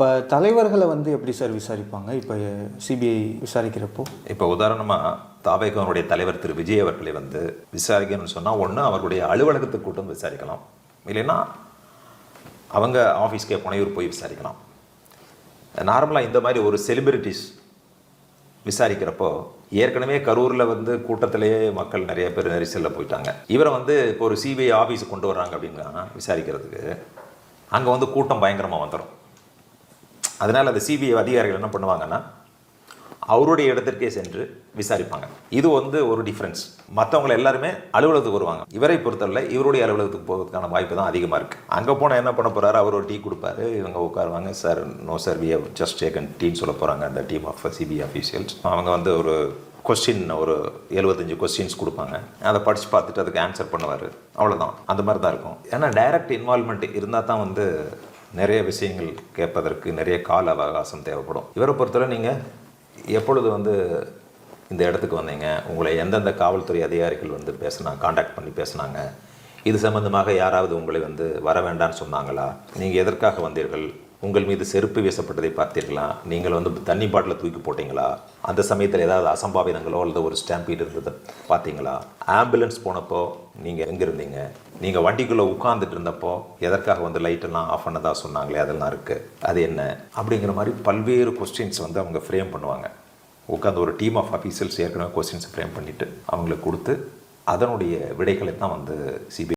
அப்போ தலைவர்களை வந்து எப்படி சார் விசாரிப்பாங்க? இப்போ சிபிஐ விசாரிக்கிறப்போ? இப்போ உதாரணமாக தாவேகவனுடைய தலைவர் திரு. விஜய் அவர்களை வந்து விசாரிக்கணும்னு சொன்னால் ஒன்று அவர்களுடைய அலுவலகத்துக்கு கூட்டம் விசாரிக்கலாம். இல்லைன்னா அவங்க ஆஃபீஸ்க்கே புனையூர் போய் விசாரிக்கலாம். நார்மலாக இந்த மாதிரி ஒரு செலிபிரிட்டிஸ் விசாரிக்கிறப்போ ஏற்கனவே கரூரில் வந்து கூட்டத்திலேயே மக்கள் நிறைய பேர் நெரிசலில் போயிட்டாங்க. இவரை வந்து இப்போ ஒரு சிபிஐ ஆஃபீஸுக்கு கொண்டு வர்றாங்க அப்படின்னா விசாரிக்கிறதுக்கு அங்கே வந்து கூட்டம் பயங்கரமாக வந்துடும் அதனால் அந்த சிபிஐ அதிகாரிகள் என்ன பண்ணுவாங்கன்னா அவருடைய இடத்திற்கே சென்று விசாரிப்பாங்க. இது வந்து ஒரு டிஃப்ரென்ஸ் மற்றவங்களை எல்லாருமே அலுவலகத்துக்கு வருவாங்க. இவரை பொறுத்தவரை இவருடைய அலுவலகத்துக்கு போகிறதுக்கான வாய்ப்பு தான் அதிகமாக இருக்குது அங்கே போனால் என்ன பண்ண போகிறாரு அவர் ஒரு டீ கொடுப்பாரு. இவங்க உட்காருவாங்க. Sir no sir we have just taken team சொல்ல போகிறாங்க அந்த டீம் ஆஃப் சிபிஐ அஃபீஷியல்ஸ் அவங்க வந்து ஒரு கொஸ்டின் ஒரு எழுபத்தஞ்சு கொஸ்டின்ஸ் கொடுப்பாங்க. அதை படித்து பார்த்துட்டு அதுக்கு ஆன்சர் பண்ணுவார். அவ்வளோதான் அந்த மாதிரி தான் இருக்கும். ஏன்னா டைரக்ட் இன்வால்மெண்ட் இருந்தால் தான் வந்து நிறைய விஷயங்கள் கேட்பதற்கு நிறைய கால அவகாசம் தேவைப்படும். இவரை பொறுத்தவரை நீங்கள் எப்பொழுது வந்து இந்த இடத்துக்கு வந்தீங்க? உங்களை எந்தெந்த காவல்துறை அதிகாரிகள் வந்து பேசுனாங்க காண்டாக்ட் பண்ணி பேசுனாங்க? இது சம்மந்தமாக யாராவது உங்களை வந்து வர வேண்டாம்னு சொன்னாங்களா? நீங்கள் எதற்காக வந்தீர்கள்? உங்கள் மீது செருப்பு வீசப்பட்டதை பார்த்தீர்களா? நீங்கள் வந்து தண்ணி பாட்டில் தூக்கி போட்டீங்களா? அந்த சமயத்தில் ஏதாவது அசம்பாவிதங்களோ அல்லது ஒரு ஸ்டாம்பீடு இருந்தது பார்த்தீங்களா? ஆம்புலன்ஸ் போனப்போ நீங்கள் எங்கே இருந்தீங்க? நீங்கள் வண்டிக்குள்ளே உட்காந்துட்டு இருந்தப்போ எதற்காக வந்து லைட்டெல்லாம் ஆஃப் பண்ணதாக சொன்னாங்களே அதெல்லாம் இருக்குது அது என்ன? அப்படிங்கிற மாதிரி பல்வேறு கொஸ்டின்ஸ் வந்து அவங்க ஃப்ரேம் பண்ணுவாங்க. உட்காந்து ஒரு டீம் ஆஃப் ஆஃபீஸர்ஸ் ஏற்கனவே கொஸ்டின்ஸ் ஃப்ரேம் பண்ணிவிட்டு அவங்களுக்கு கொடுத்து அதனுடைய விடைகளை தான் வந்து சிபிஐ